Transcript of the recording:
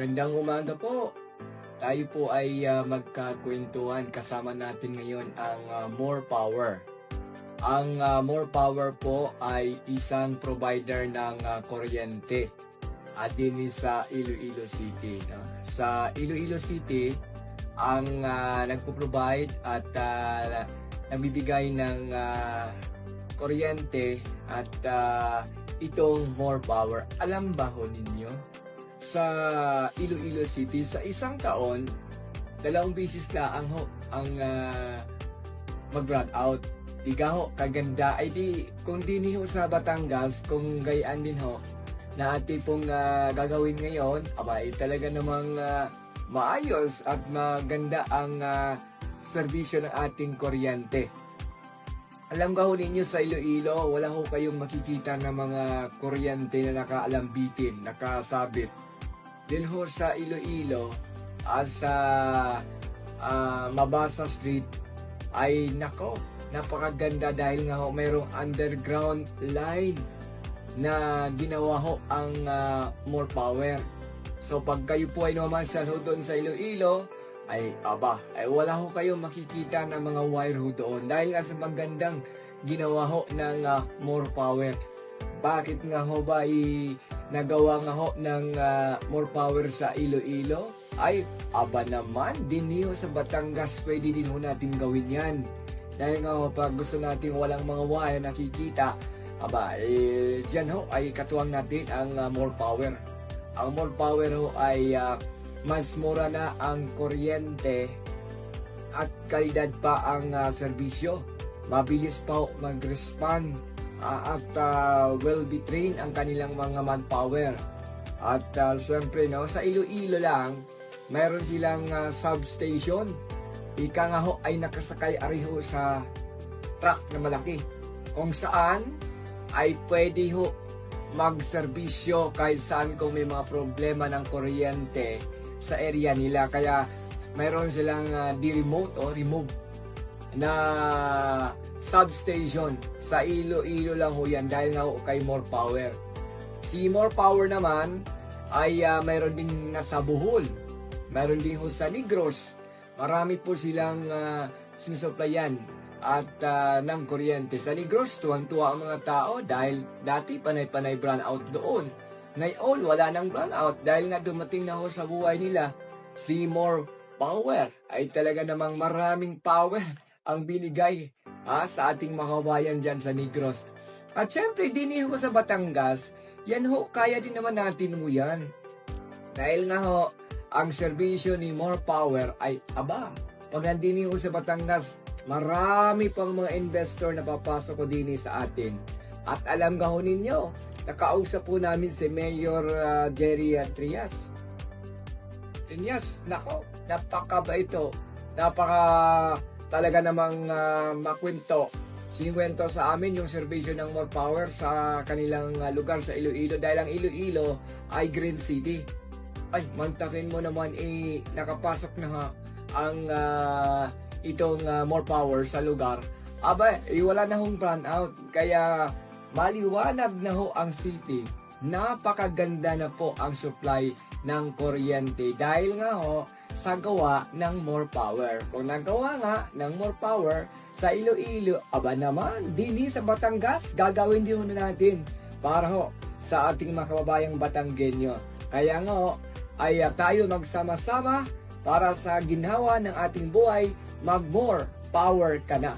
Gandang umaga po. Tayo po ay ah, magkakwentuhan. Kasama natin ngayon ang ah, More Power. Ang ah, More Power po ay isang provider ng ah, kuryente at din sa Iloilo City. no? Sa Iloilo City, ang ah, nagpo-provide at ah, nagbibigay ng ah, kuryente at ah, itong More Power. Alam ba ho ninyo? Sa Iloilo City, sa isang taon, dalawang bisis na ang ang ah, mag-run out. Di ka ho, kaganda. Ay di, kung di ni ho sa Batangas, kung gayaan din ho, na ati pong ah, gagawin ngayon, abay talaga namang ah, maayos at maganda ang ah, serbisyo ng ating kuryente. Alam ka ho ninyo sa Iloilo, wala ho kayong makikita ng mga kuryente na nakaalambitin, nakasabit. Din ho sa Iloilo, at sa ah, Mabasa Street, ay nako, napakaganda dahil nga ho mayroong underground line na ginawa ho ang ah, more power. So pag kayo po ay namamasal ho doon sa Iloilo, ay aba, ay wala ho kayong makikita ng mga wire ho doon dahil nga sa magandang ginawa ho ng ah, more power. Bakit nga ho ba ay nagawa nga ho ng ah, more power sa Iloilo? Ay, aba naman, din niyo sa Batangas pwede din ho natin gawin yan. Dahil nga ho, pag gusto natin walang mga wire nakikita, aba, eh, dyan ho ay katuwang natin ang ah, more power. Ang more power ho ay ah, mas mura na ang kuryente at kalidad pa ang ah, serbisyo. Mabilis pa ho mag-respond ah, at ah, well be trained ang kanilang mga manpower. At uh, syempre no, sa Iloilo lang, mayroon silang ah, substation. Ika nga ho ay nakasakay ariho sa truck na malaki. Kung saan ay pwede ho magserbisyo kahit saan kung may mga problema ng kuryente sa area nila. Kaya mayroon silang uh, di-remote o remove na substation sa Iloilo lang ho yan dahil nga ho kay More Power. Si More Power naman ay uh, mayroon din nasa Bohol. Mayroon din ho sa Negros. Marami po silang uh, sinusuplayan at uh, ng kuryente. Sa Negros, tuwang-tuwa ang mga tao dahil dati panay-panay brownout doon. Ngayon, wala nang brownout dahil nga dumating na ho sa buhay nila si More Power. Ay talaga namang maraming power ang binigay ah, sa ating mga kabayan dyan sa Negros. At syempre, din ho sa Batangas, yan ho, kaya din naman natin mo yan. Dahil nga ho, ang serbisyo ni More Power ay, aba, pag nandini ho sa Batangas, marami pang mga investor na papasok ko din sa atin. At alam nga ho ninyo, nakausap po namin si Mayor ah, Jerry ah, Trias. Trias, nako, napaka ba ito? Napaka talaga namang ah, makwento. Sinikwento sa amin yung serbisyo ng More Power sa kanilang ah, lugar sa Iloilo dahil ang Iloilo ay Green City. Ay, mantakin mo naman eh, nakapasok na nga ang ah, itong ah, More Power sa lugar. Aba, eh, wala na hong brownout. Kaya maliwanag na ho ang city. Napakaganda na po ang supply ng kuryente dahil nga ho sa gawa ng more power. Kung nagawa nga ng more power sa Iloilo, aba naman, dili sa Batangas, gagawin din ho na natin para ho sa ating mga kababayang Batanggenyo. Kaya nga ho, ay ah, tayo magsama-sama para sa ginhawa ng ating buhay, mag more power ka na.